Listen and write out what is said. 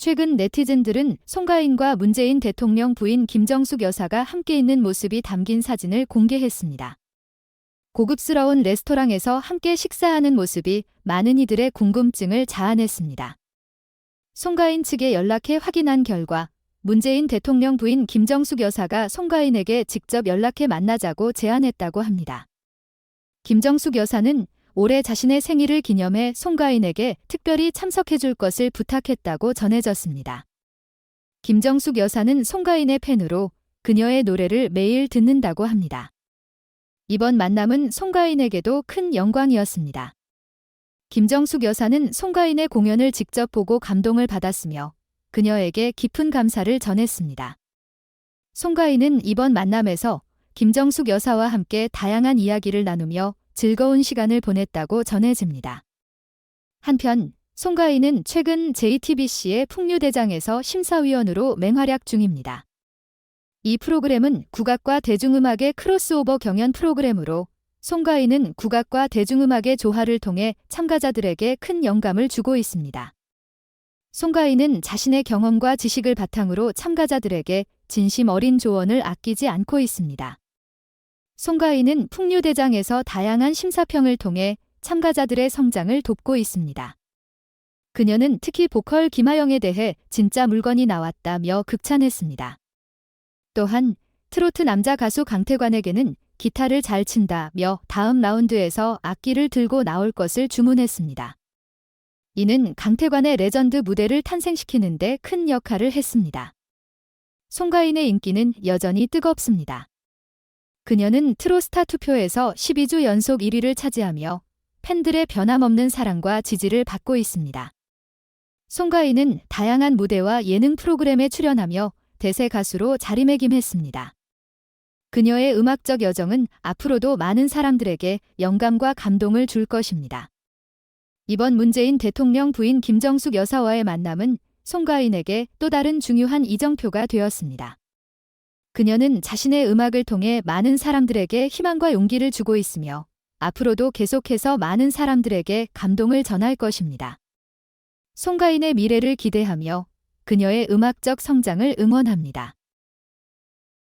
최근 네티즌들은 송가인과 문재인 대통령 부인 김정숙 여사가 함께 있는 모습이 담긴 사진을 공개했습니다. 고급스러운 레스토랑에서 함께 식사하는 모습이 많은 이들의 궁금증을 자아냈습니다. 송가인 측에 연락해 확인한 결과 문재인 대통령 부인 김정숙 여사가 송가인에게 직접 연락해 만나자고 제안했다고 합니다. 김정숙 여사는 올해 자신의 생일을 기념해 송가인에게 특별히 참석해 줄 것을 부탁했다고 전해졌습니다. 김정숙 여사는 송가인의 팬으로 그녀의 노래를 매일 듣는다고 합니다. 이번 만남은 송가인에게도 큰 영광이었습니다. 김정숙 여사는 송가인의 공연을 직접 보고 감동을 받았으며 그녀에게 깊은 감사를 전했습니다. 송가인은 이번 만남에서 김정숙 여사와 함께 다양한 이야기를 나누며 즐거운 시간을 보냈다고 전해집니다. 한편 송가인은 최근 JTBC의 풍류대장에서 심사위원으로 맹활약 중입니다. 이 프로그램은 국악과 대중음악의 크로스오버 경연 프로그램으로 송가인은 국악과 대중음악의 조화를 통해 참가자들에게 큰 영감을 주고 있습니다. 송가인은 자신의 경험과 지식을 바탕으로 참가자들에게 진심 어린 조언을 아끼지 않고 있습니다. 송가인은 풍류대장에서 다양한 심사평을 통해 참가자들의 성장을 돕고 있습니다. 그녀는 특히 보컬 김하영에 대해 진짜 물건이 나왔다며 극찬했습니다. 또한 트로트 남자 가수 강태관에게는 기타를 잘 친다며 다음 라운드에서 악기를 들고 나올 것을 주문했습니다. 이는 강태관의 레전드 무대를 탄생시키는데 큰 역할을 했습니다. 송가인의 인기는 여전히 뜨겁습니다. 그녀는 트로스타 투표에서 12주 연속 1위를 차지하며 팬들의 변함없는 사랑과 지지를 받고 있습니다. 송가인은 다양한 무대와 예능 프로그램에 출연하며 대세 가수로 자리매김했습니다. 그녀의 음악적 여정은 앞으로도 많은 사람들에게 영감과 감동을 줄 것입니다. 이번 문재인 대통령 부인 김정숙 여사와의 만남은 송가인에게 또 다른 중요한 이정표가 되었습니다. 그녀는 자신의 음악을 통해 많은 사람들에게 희망과 용기를 주고 있으며 앞으로도 계속해서 많은 사람들에게 감동을 전할 것입니다. 송가인의 미래를 기대하며 그녀의 음악적 성장을 응원합니다.